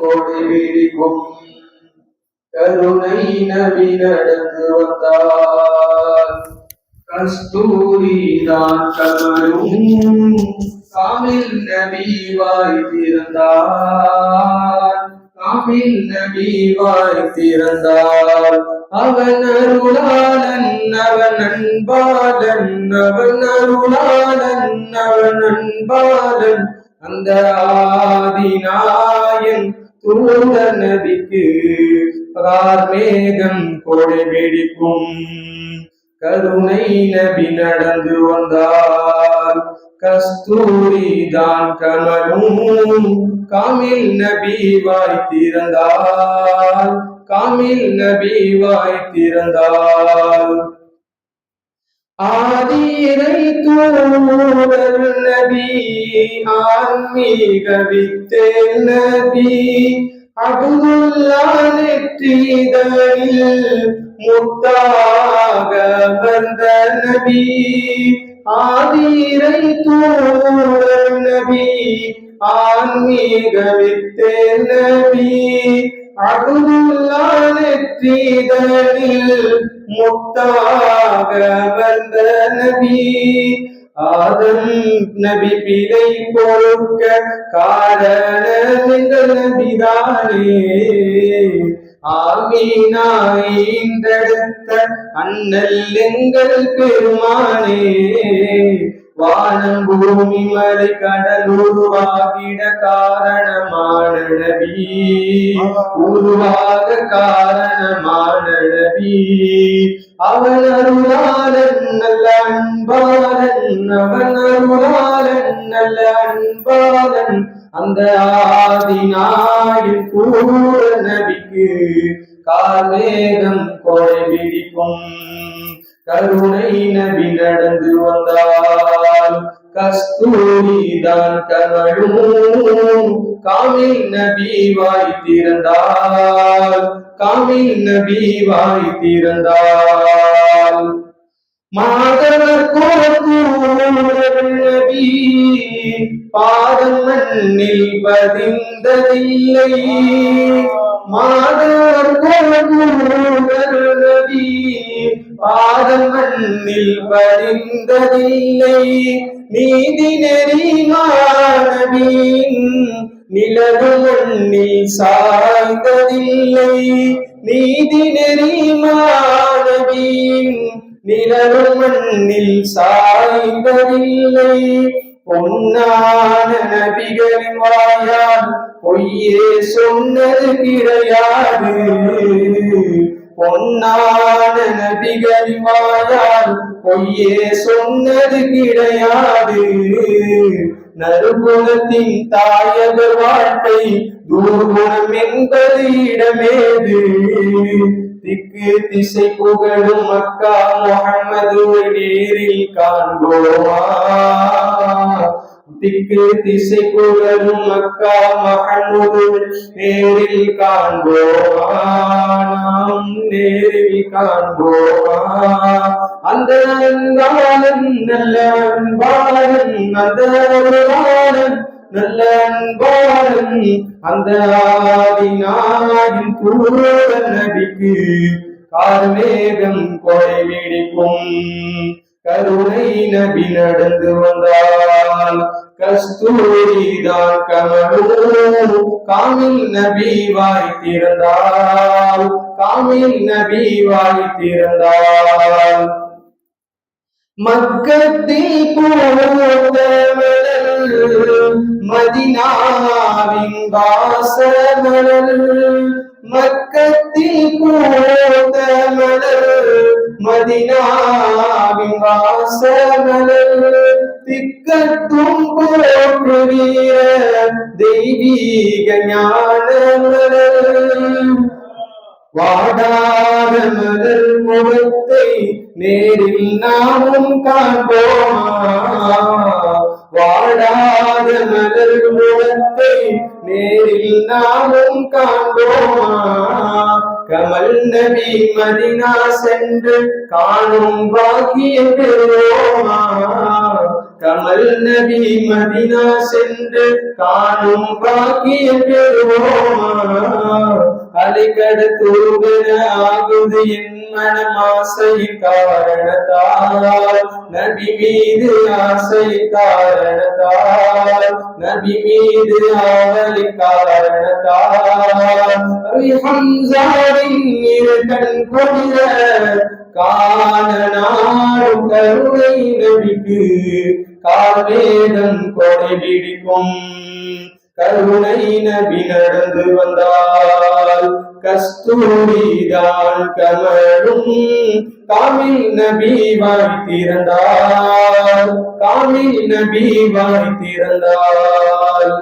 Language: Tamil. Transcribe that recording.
கோடி விழிக்கும் கருணை நபி நடந்து வந்தார் கஸ்தூரி தான் கமலும் காமில் நபி வாய்த்திருந்தார் காமில் நபி வாய்த்திருந்தார் அவன் அருளாளன் அவன் அன்பாளன் அவன் அருளாளன் அவன் அன்பாளன். அந்த ஆதிநாயன் தூத நபிக்கு மேகம் கொடை வெடிக்கும். கருணை நபி நடந்து வந்தார். கஸ்தூரி தான் கமலும். காமில் நபி வாய் திறந்தார். காமில் நபி வாய் திறந்தார். ஆதிரை தூதர் நபி ஆன்மீக வித்தே நபி அபுதுல்லா நெற்றிதழில் முத்தாக வந்த நபி ஆதீரை தூதர் நபி ஆன்மீக வித்தே நபி. அகுதுல்லா முத்தாக வந்த நபி. ஆதம் நபி பிழை பொறுக்க காரண எங்கள் நபிதானே. ஆமீனாய்ந்தெடுத்த அண்ணல் எங்கள் பெருமானே. வானம் பூமி மலை கடல் உருவாகிட காரணமான நபி உருவாக காரணமான நபி அவன் அருளாளன் நல்ல அன்பாளன் அவன் அருளாளன் நல்ல அன்பாளன் அந்த ஆதினாயில் கூட நபிக்கு கார்மேகம் கொடை பிடிக்கும் கருணை நபி நடந்து வந்தார். கஸ்தூரிதான் கனழும். காமில் நபி வாய் திறந்தால் காமில் நபி வாய் திறந்தால். மாதவர் கோத்தூர் நபி பாதம் மண்ணில் பதிந்ததில்லை. மாதவர் கோத்தூர் நபி பாதம் மண்ணில் பதிந்ததில்லை நீதி நெறிமானவின் நிலவு மண்ணில் சாய்ந்ததில்லை. நீதி நெறிமானவின் நிலவு மண்ணில் சாய்ந்ததில்லை. பொன்னான நபிகளின் வாயால் பொய்யே சொன்னது கிடையாது. பொன்னா நபிகளின் வாயால் பொய்யே சொன்னது கிடையாது. நறுகுணத்தின் தாயகர் வாழ்க்கை தூர்குணம் என்பது இடமேது. திக்கு திசை புகழும் மக்கா முகமது நேரில் காண்போமா? திக்கு திசை புகழும் மக்கா மகமுது நேரில் காண்போம் நேரில் காண்போமா. அந்த அன்பாளன் நல்ல அன்பாளன் அந்த அருளாளன் நல்ல அன்பாளன் அந்த ஆதினாயின் கூட நபிக்கு கார்மேகம் கொடை வெடிக்கும். கருணை நபி நடந்து வந்தார். கஸ்தூரி தான் கமலும் காமில் நபி வாய் திறந்தால் காமில் நபி வாய் திறந்தால் மக்கத்தில் போத மதினாவின் வாசமலல் மக்கத்தில் போத மதினாவின் வாசமலல் திக்கத்தும் போற்றுகிற தெய்வீக ஞானமலல் வாடாத மலர் முகத்தை நேரில் நாமும் காண்போமா வாடாத மலர் முகத்தை நேரில் நாமும் காண்போமா? கமல் நபி மதினா சென்று காணும் பாக்கியம் பெறுவோமா? கமல் நபி மதினா சென்று காணும் பாக்கியம் பெறுவோமா? அலைக்கட தூபன ஆகுது என் மனம் காரணத்தால் நபி மீது ஆசையின் காரணத்தால் நபி மீது ஆவலி காரணத்தால் ஹம்சாவின் இரு கண் கொடிர காண நாடும் கருணை நபிக்கு கார்வேதம் கொடை பிடிக்கும் கருணை நபி நடந்து வந்தால் கஸ்தூரிதான் கமழும். காமில் நபி வாய் திறந்தால் காமில் நபி வாய் திறந்தால்